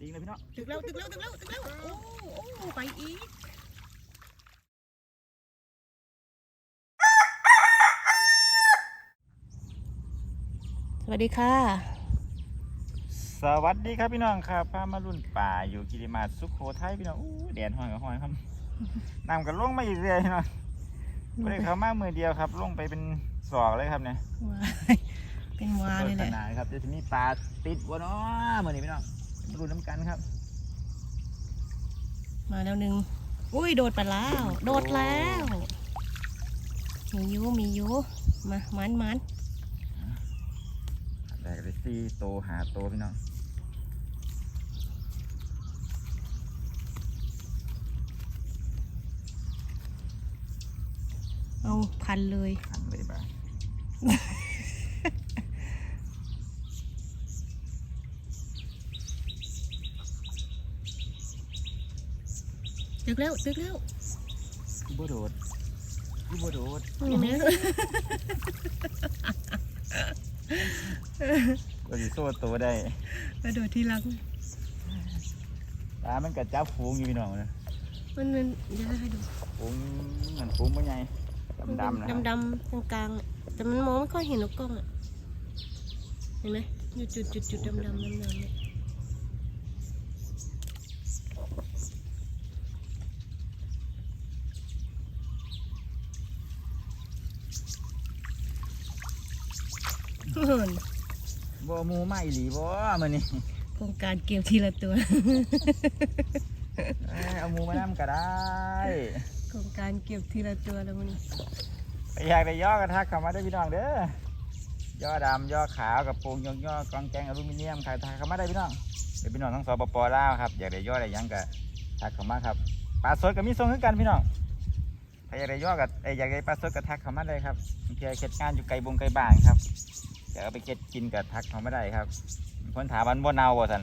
ตีเลยพี่น้องตึกแล้วตึกแล้วตึกแล้วตึกแล้วโอ้โอ้ไปอีกสวัสดีค่ะ สวัสดีครับพี่น้องครับพามารุ่นป่าอยู่กิริมาศสุโขทัยพี่น้องอู้แดดห้อยกับห้อยครับน้ำก็ลงมาอีกเรื่อยพี่น้องไม่ได้เข้ามามือเดียวครับ ลงไปเป็นศอกเลยครับเนี่ยวายเป็นวาเลยแหขละนาดครับจะมีปลาติดวะเนาะมือนี้พี่น้องมา ดูน้ำกันครับ มาแล้วหนึ่งอุ้ยโดดไปแล้ว โดดแล้ว มีอยูมีอยูมามันมันแดกเลยซี่โตหาโตพี่น้องเอาพันเลยหันเลยบ้า ตึกแล้วตึกแล้วคือบ่โดดคือบ่โดดเห็นไหมก็สิโซ่โตได้กระโดดทีหลังปลามันกัดจับฝูงอยู่พี่น้องนะมันมันเดี๋ยวให้ดูฝูงมันฝูงบ่ใหญ่ดำๆนะครับดำๆกลางๆอะแต่มันมองไม่ค่อยเห็นนกกล้องอะเห็นไหมอยู่จุดจุดจุดดำๆดำๆเนี่ย บ่หมูมาอีหลีบ่มื้อนี้โครงการเก็บทีละตัว เอ้ยเอาหมูมานํก็ได้ โครงการเก็บทีละตัวแล้วมันไปอยากได้ย่อกระทักเข้ามาได้อพี่น้องเด้อย่อดำย่อขาวกับโปรงยองย่อกองแกงอลูมิเนียมใครทักเข้ามาได้พี่น้องเดี๋ยวพี่น้องทั้งสปปลาวครับอยากได้ย่อได้หยังก็ทักเข้ามาครับปลาสดก็มีส่งคือกันพี่น้องถ้าอยากได้ย่อกับเอ้ยอยากได้ปลาสดก็ทักเข้ามาได้ครับเพียเข็ดงานอยู่ไกลบงไกลบ้านครับ อยากเอาไปเข็ดกินก็ทักเข้ามาได้ครับ คนถามวันบ่เนาบ่สัน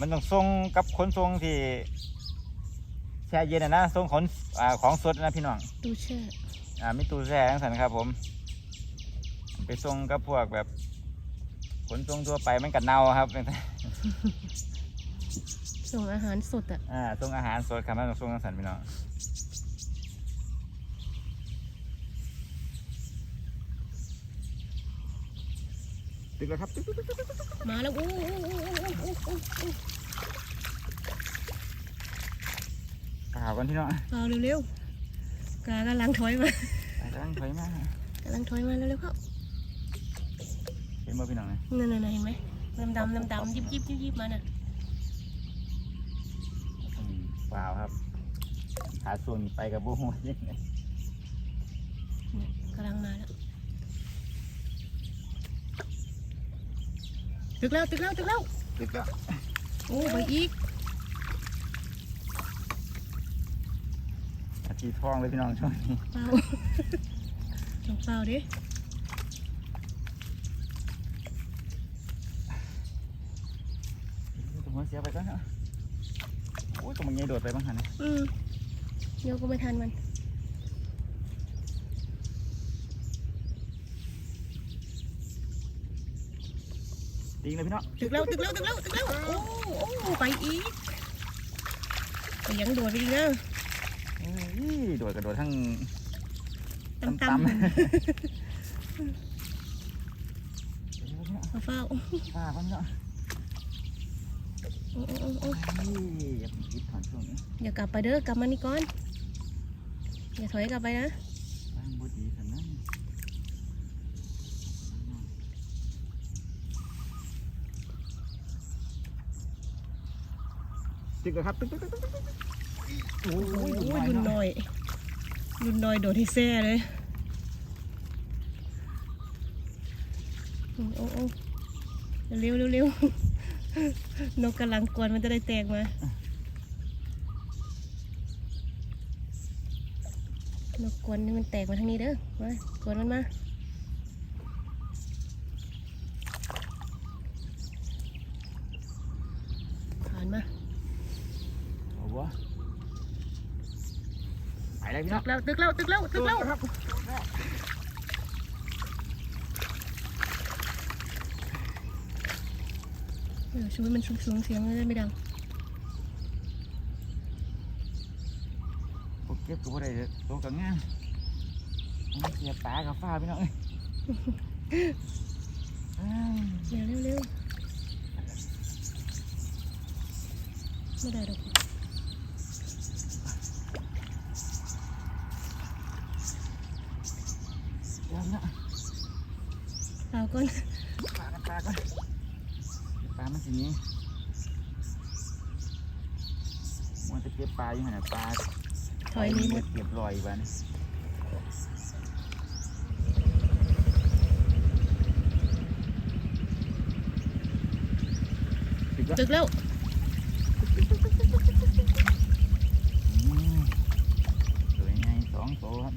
มันต้องส่งกับขนส่งที่แช่เย็นนะนะส่งขนอ่าของสดนะพี่น้องตู้แช่อ่ามีตู้แช่ทั้งสันครับ ผม ไปส่งกับพวกแบบขนส่งทั่วไปมันกัดเน่าครับ ส่งอาหารสดอะอ่าส่งอาหารสดครับมันต้องส่งทั้งสันพี่น้อง ตึกแล้วครับตึกตึกตึกตึกตึกมาแล้วอู้อู้อู้อู้อู้อู้ข่าวกันพี่น้องเอาเร็วๆกากำลังถอยมาไปกำลังถอยมากำลังถอยมาเร็วๆเข้าเห็นบ่พี่น้องเนี่ยนั่นๆๆเห็นไหมดำดำดำดำยิบยิบยิบยิบมาน่ะอืมเปล่าครับขาส่วนไปกับบูหัวยังไงเนี่ยกำลังมาแล้ว ตึกแล้วตึกแล้วตึกแล้วตึกแล้วโอ้ไปอีกอาชีพทองเลยพี่น้องช่วงนี้เปล่าจงเปล่าดิตัวหัวเสียไปก่อนเนาะโอ้ยตัวมันใหญ่โดดไปบ้างหันเนี่ยอืมเดี๋ยวก็ไม่ทันมัน ตีเลยพี่น้องตึกแล้วตึกแล้วตึกแล้วตึกแล้วโอ้โอ้ไปอีกไปยังโดดไปอีกนะเอ้ยโดดกระโดดทั้งตำตต่ำำๆมาเฝ้าป้าคนเนาะโอ้โอ้โอ้โอ้เฮ้ยอย่าไปคิดถอนช่วงนี้อย่ากลับไปเด้อกลับมานี่ก่อน อย่าถอยกลับไปนะ บ้างบุดีสันนั้น ตึกเลยครับตึกตึกตึกตึกตึกตึกโอ้ยโอ้ยยดุรุ่นน้อยรุนน้อยโดดที่แซ่เลยโอ้โอ้เร็วเร็วเร็วนกกำลังกวนมันจะได้แตกมานกกวนนี่มันแตกมาทางนี้เด้อมากวนมันมาผ่านมา โอ้โหไปเลย พี่น้ตึองกแล้วตึกแล้วตึกแล้วตึกแล้วครับเดี๋ยวช่วยมันสูงๆเสียงมันจะไม่ดังพวกเก็บกับพวกใดเด้อตัวกับงามมันเสียปลากับฟ้าพี่น้องเอ้ยเอ้ยเร็วเร็วเร็วไม่ได้ดอก เดี๋ ยวนะเอาก่อนปลากันปลาก่อนปลามันสิหนี้มันจะเก็บปลาอยู่ไหนปลาถอยนี้หมดเก็บรอยบ้านติดก็ตึกแล้ว อืมสวยไงสองตัวครับ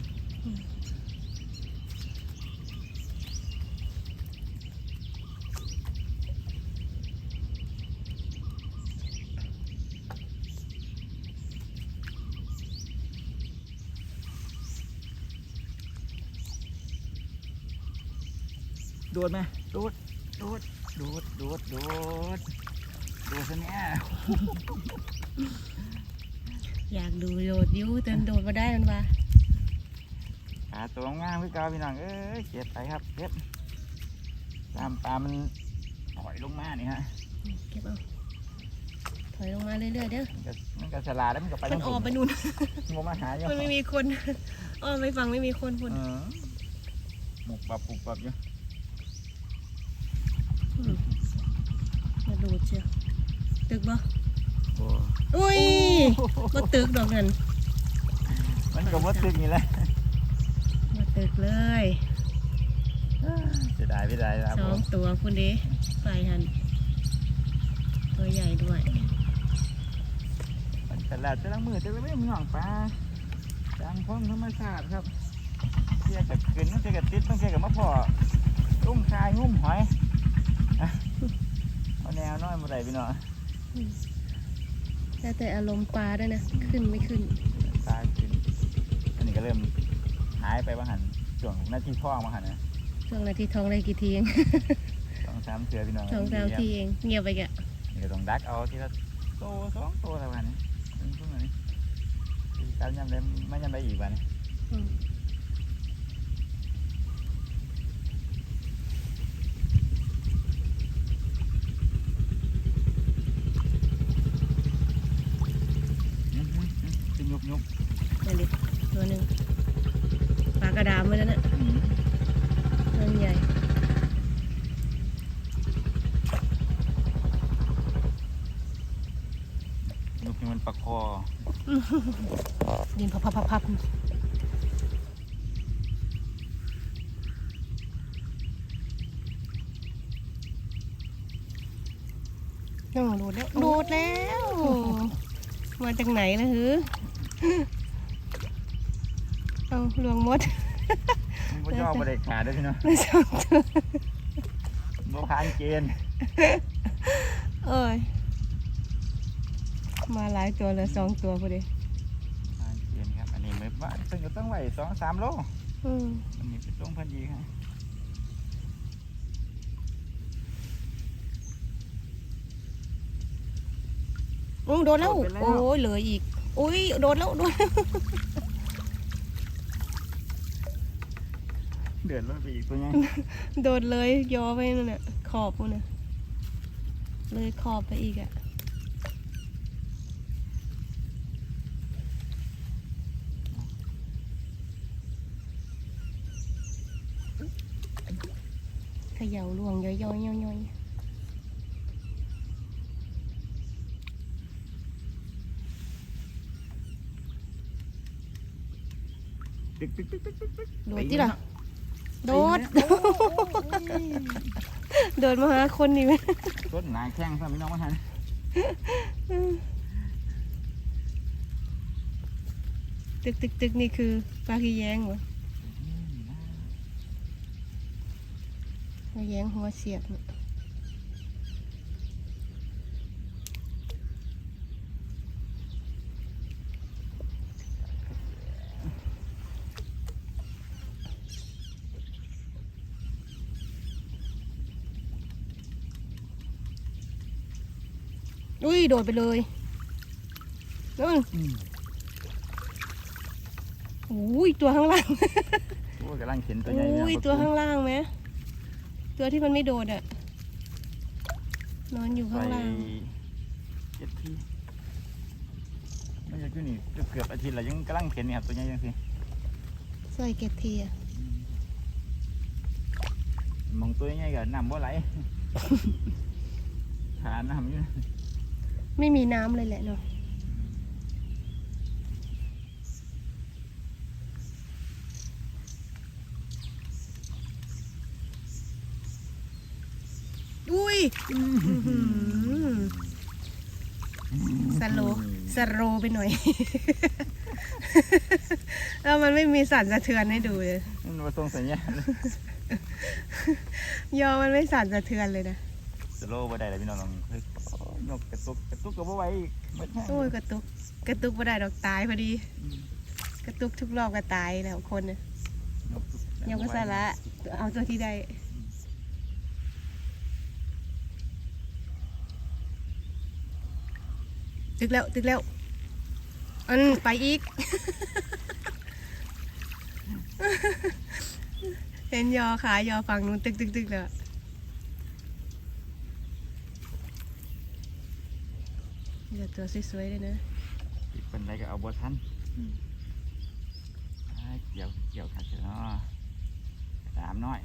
โดดไหมโดดโดดโดดโดดโดดโดดซะเนี่ยอยากดูโดดยิ้วแต่โดดมาได้มันว่าปลาตัวงามพี่กาพี่น้องเอ้ยเก็บไปครับเก็บตามปลามันถอยลงมานี่ฮะเก็บเอาถอยลงมาเรื่อยๆเด้อมันก็มันก็ฉลาดแล้วมันก็ไปมันออกไปนู่นงมมาหาอยู่มันไม่มีคนอ้อมไปฟังไม่มีคนคนเออหมกปับปุบปับอยู่มมาโดด เชียวตึกบ่โอ้อุ้ยมาตึกดอกนั่นมันก็บ่ตึกนี่แหละมาตึกเลยจะได้ไม่ได้ครับสผองมตัวคุณเด้ไปหันตัวใหญ่ด้วยมันฉลาดจะละมือจะละไม่มีหนองปลาจังพงธรรมชาติครับเที่ยกับขึ้นต้องเที่ยกับติดต้องเที่ยกับมะพร้าวตุ้งคายงุ้มหอยอะเอา แนวน้อยมาได้พี่น้องแล้วแต่อารมณ์ปลาด้วยนะ ขึ้นไม่ขึ้นตายขึ้นอันนี้ก็เริ่มหายไปว่าหันช่วงหน้าที่พ่อมาหันนะช่วงนาทีทองได้กี่ทีเองสองสามเสือพี่น้องสองสามทีเอง เงียบไปแกะนี่ก็ต้องดักเอาทีละโตสองโตแล้ววันนี้เป็นช่วงนี้การยำได้ไม่ยำได้อีกวันนี้ อืม อื้อหืออื้อเป็นยุบยุบ นั่นดิตัวหนึ่งปลากระดามมาแล้วน่ะ อืม ตัวใหญ่ ยุบ นี่มันปลาคอดินพับพับพับพับโอ้โดดแล้วโดดแล้ว มาจากไหนล่ะฮือเอาลวงมดมันก็ย่อบริขาดด้วยพี่น้องไม่สอบ่ผ่านเกณฑ์เอ้ย มาหลายตัวเหลยสองตัวพอดีผ่านเกณฑ์ครับ อันนี้ไม่ว่าซึ่งก็ต้องไหวสองสามโลอืมอันนี้เป็นต้องพันดีครับอืมโดนแล้ว โอ้ยเหลืออีก อุ้ยโดนแล้วโดนแล้วเดือดร้อนไปอีกตัวไงโดนเลยยอไปนั่นน่ะขอบมันน่ะเลยขอบไปอีกอะ เขย่าลวงย่อยๆย่อยๆตึกตึกตึกตึกตึกตึกโดดที่ล่ะ โดด โดดมาหาคนนี่ไหมต้นหนาแข้งซะพี่น้องมาทันตึกตึกตึกนี่คือปลาขี้แยงเหรอ ปลาแยงหัวเสียบเนี่ยอุ้ย โดดไปเลยนู่นอืมอุ้ย ตัวข้างล่าง โอ้ยกำลังเข็นตัวใหญ่อุ้ย ตัวข้างล่างไหม ตัวที่มันไม่โดดอะนอนอยู่ใส่ข้างล่างเจ็ดทีไม่อยากอยู่นี่เกือบอาทิตย์แล้วยังกำลังเข็นนี่ครับตัวใหญ่ยังสิใส่เกตทีอะมองตัวใหญ่กับน้ำบ่ไหลหาน้ำอยู่ไม่มีน้ำเลยแหละเนาะอุ้ยอื้อหือ สโลว์สโลว์ไปหน่อย แล้วมันไม่มีสั่นสะเทือนให้ดูเลยมันมาส่งสัญญาณยอมันไม่สั่นสะเทือนเลยนะสโลว์บ่ได้เลยพี่น้องลองเฮ้ยนกกระตุกกระตุกก็บ่ไหวอีกหมดแห้งโอ้ยกระตุก กระตุกไม่ได้ดอกตายพอดี กระตุกทุกรอบก็ตายแล้วคนน่ะนกตุกยังก็สาระเอาตัวที่ได้ ตึกแล้วตึกแล้ว อันไปอีก เห็นยอขายอฝั่งนู้นตึกตึกตึกแล้วมีแต่ตัวสวยๆเลยนะอีกเป็นไรก็เอาบ่ทันอ้ายเกี่ยวเกี่ยวขัดเนาะตามน้อย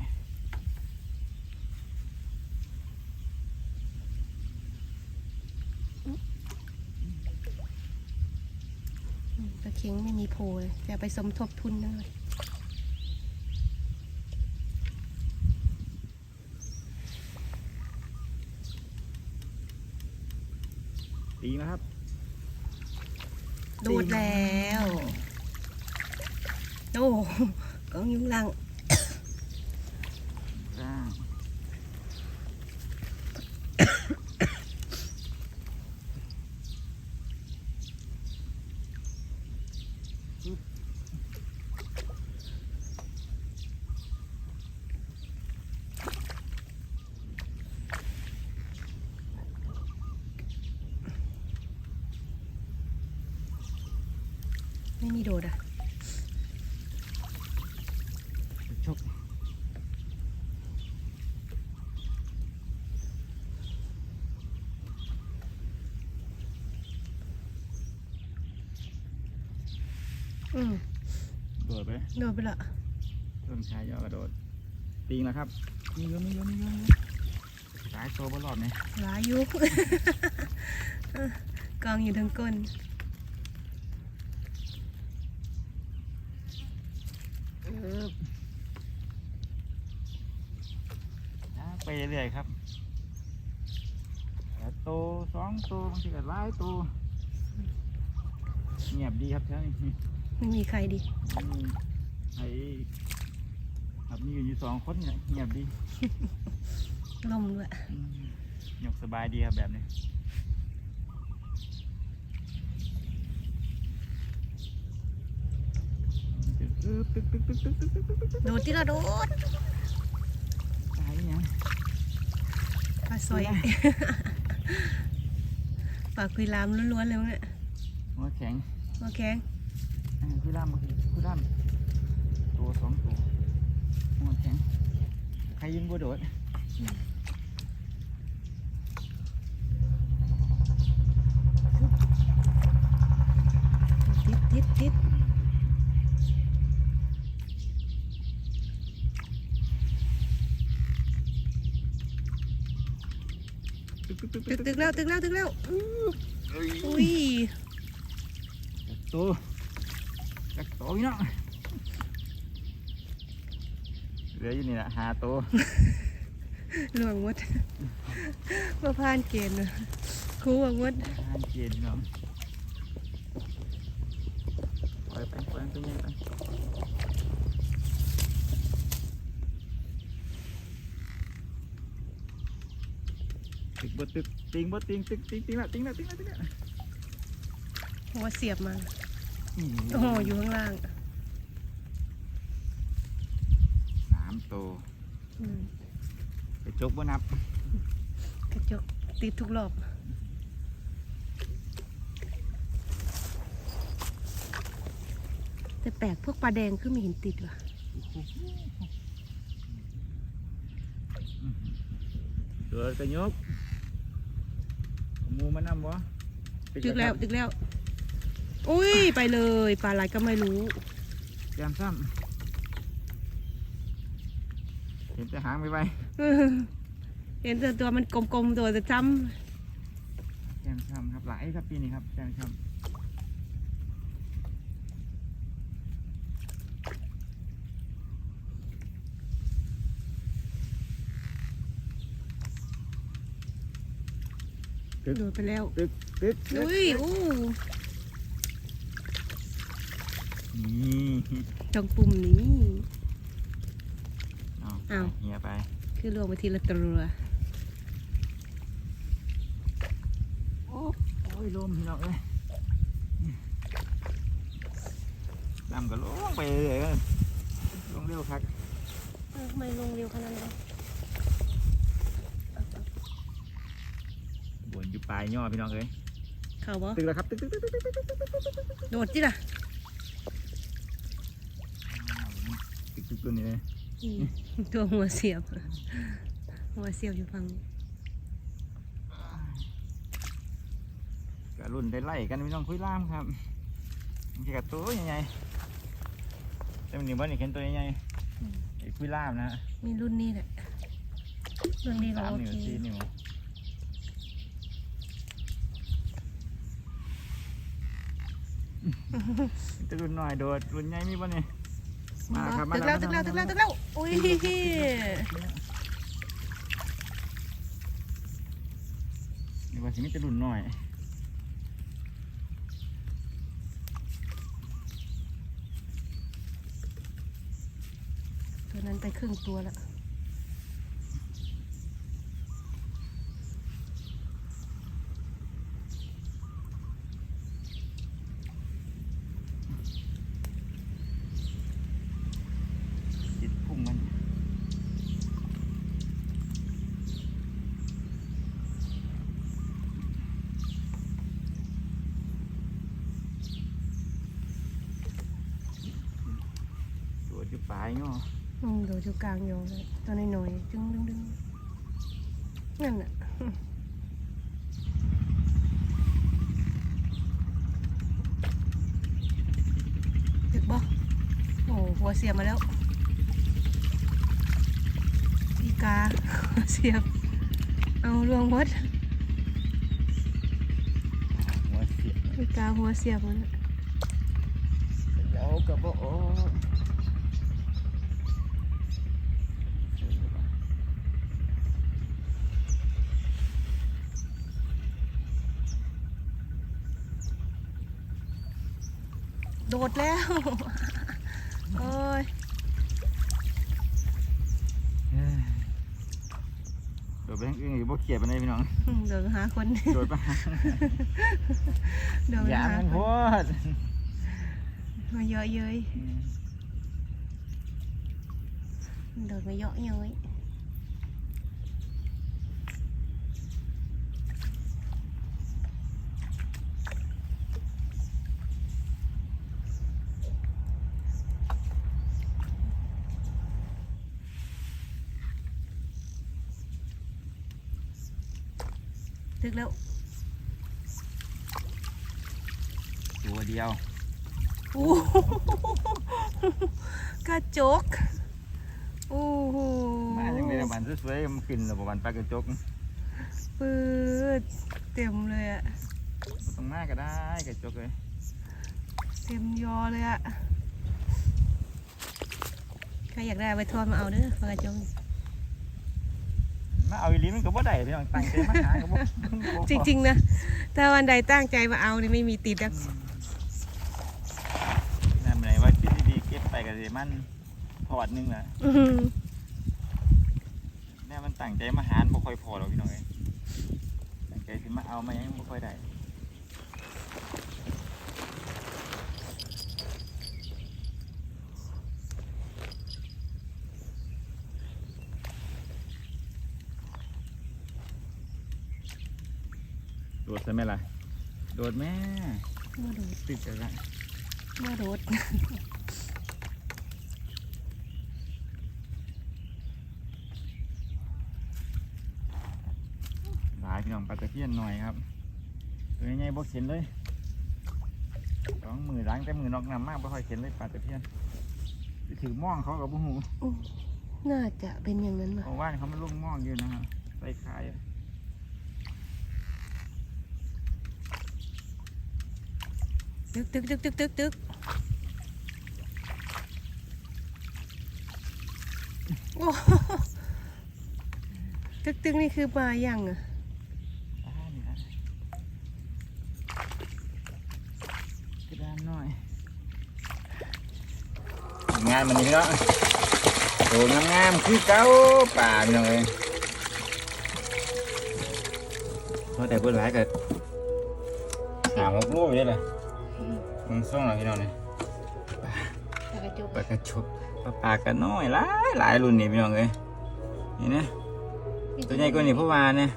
ตะเข็งไม่มีโพเลยจะไปสมทบทุนนะตีนะครับโดดแล้ว โอ้กองยุงลัง ร่าง ไม่มีโดดอะ ชก อืมโดดไปโดดไปละต้นชายยอกระโดดตีงแล้วครับมีเยอะมีเยอะมีเยอะสายโตบนรอบนี้หลายยุกกองอยู่ทั้งก้นนะไปเรื่อยๆครับแต่โตสองโตบางทีก็หลายโตเงียบดีครับท่าน ไม่มีใครดิไอ้แบบมีอยู่สองคนเนี่ยเงียบดีลมด้วยหยกสบายดีครับแบบนี้โดดที่เราโดดตายเนี่ยปลาสวยปลาคุยลามล้วนๆเลยเนี่ยหัวแข็งหัวแข็ง คือล่ามคือล่ามตัวสองตัวหัวแข็งใครยิงบัวโดดติดติดติดตึกตึกตึกตึกตึกแล้วตึกแล้วตึกแล้วอุ้ยตัวจัก ตัวอีกเนาะเหลืออยู่นี่แหละหาตัวหลวงมดมาผ่านเกณฑ์นะครูหวังมดทานเกียนเนาะปล่อยไปปล่อยไปยังไปตึกบดตึกติงบดติงตึกติงติงละติงละติงละติงละหัวเสียบมาอืม โอ้โอยู่ข้างล่างสามตัวอืกระจกบ่นับกระจกติดทุกรอบแต่แปลกพวกปลาแดงคือไม่เห็นติดว่ะเดือดกระยกหมูมันน้ำวะจึกแล้วจึกแล้ว อุ้ยไปเลยปลาอะไรก็ไม่รู้แกมซ้ำเห็นแต่หางไปไปเห็นแต่ตัวมันกลมๆตัวจะจแกมซ้ำครับหลายครับปีนี้ครับแกมซ้ำตึกำโดดไปแล้วตึกตึกตึกอุ้ยอู้นี่ ตรงปุ่มนี้เอาเฮียไป คือลวงไปทีละตัวโอ้ยลมพี่น้องเลยลำก็ลงไปเลยลงเร็วครับทำไมลงเร็วขนาดนั้นบนอยู่ปลายย่อพี่น้องเลยเขาบ่ตึกแล้วครับตึกตึกตึกตึกตึกตึ๊จิล่ะ ตึกตึกตัวนี้เลยอืมตัวหัวเสียบ หัวเสียบอยู่ฝั่งนี้ก็รุ่นได้ไล่กันพี่น้องคุยล่ามครับมันจะกับตัวใหญ่ๆแต่วันนี้วันนี้เห็นตัวใหญ่ๆไอ้คุยล่ามนะฮะมีรุ่นนี้แหละรุ่นนี้ก็สามโอนิ้วเคสี่นิ้วจะรุ่นหน่อยโดดรุ่นใหญ่มีป่ะเนี่ย มาครับมาตึกแล้แล้ววตึกแล้วมาแล้วตึกแล้วตึกแล้วอุ้ยนี่ว่าสิมีจะรุ่นหน่อยตัวนั้นไปครึ่งตัวแล้ว ติดพุ่งมันตัวอ ยู่ปลายเนาะอืมโดดอยู่กลางยองเลยตัวน้อยๆดึงดึงดึงนั่นน่ะตึกบ่โอ้หัวเสียบมาแล้วอีกาหัวเสียบเอาลวงบดหัวเสียอีกาหัวเสียบมันเดี๋ยวกระโบ โอ้โดดแล้ว โอ้ยเอ้ยโดดไปทางอื่นอยู่บ่เขียดไปเลยพี่น้องโดดหาคนโดดไปหาโดดอย่าหามันคโพนดมาเยอะเย้ยโดดมาเยอะเย้ย ตึกแล้ว ตัวเดียวโอ้โหกระจกโอ้โหมาอย่างนี้บันสวยๆมันขึ้นแล้วบ่บันปลากระจกปืดเต็มเลยอะบ่ต้องมาก็ได้กระจกเลย เต็มยอเลยอะใครอยากได้เอาไปทอดมาเอาเด้อปลากระจง มาเอาอีหลีมันก็บ่ได้พี่น้องตั้งใจมาหาก็บ่จริงๆนะถ้าวันใดตั้งใจมาเอานี่ไม่มีติดนะนั่นไหนว่าคิดดีๆเก็บไปก็สิมันพอดหนึงล่ะอื้อหือแน่มันตั้งใจมาหาบ่ค่อยพอหรอกพี่น้องเอ้ยตั้งใจสิมาเอามายังบ่ค่อยได้ โดดใช่ไหมล่ะ โดดแม่มาดูติดกันละมารถหลายพี่น้องปลาตะเพียนหน่อยครับตัวใหญ่ๆบ่เข็นเลยสองมือล้างแต่มือนอกน้ำมากบ่ค่อยเข็นเลยปลาตะเพียนสิถือม่องเขากับบุหูน่าจะเป็นอย่างนั้นมาเพราะว่าเขามันลุ่งม่องอยู่นะฮะใส่ขาย ตึกตึกตึกตึกตึกตึกโอ้ตึกตึกนี่คือปลาอย่างอะงานมันนี่เนาะโตงามๆคือเก้าป่าพี่น้องเอ้ยเพราะแต่เพื่อนหลายก็หามหกลูกไปได้เลย มึงส่งหน่อยพี่น้องเนี่ยปลากระจุกปลากระชบปลาปากกันน้อยหลายหลายรุ่นนี่พี่น้องเอ้ยนี่นะตัวใหญ่กว่านี่เพราะว่าเนี่ย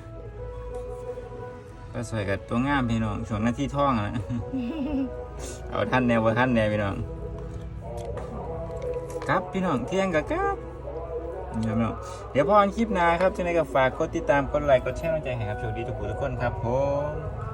ปลาสวยกับตัวงามพี่น้องช่วงหน้าที่ท่องอะนะเอาท่านแนวว่าท่านแนวพี่น้องครับพี่น้องเที่ยงกับครับนี่ครับพี่น้องเดี๋ยวพออันคลิปหน้าครับจะในกับฝากกดติดตามกดไลค์กดแชร์กำลังใจให้ครับโชคดีทุกผู้ทุกคนครับผม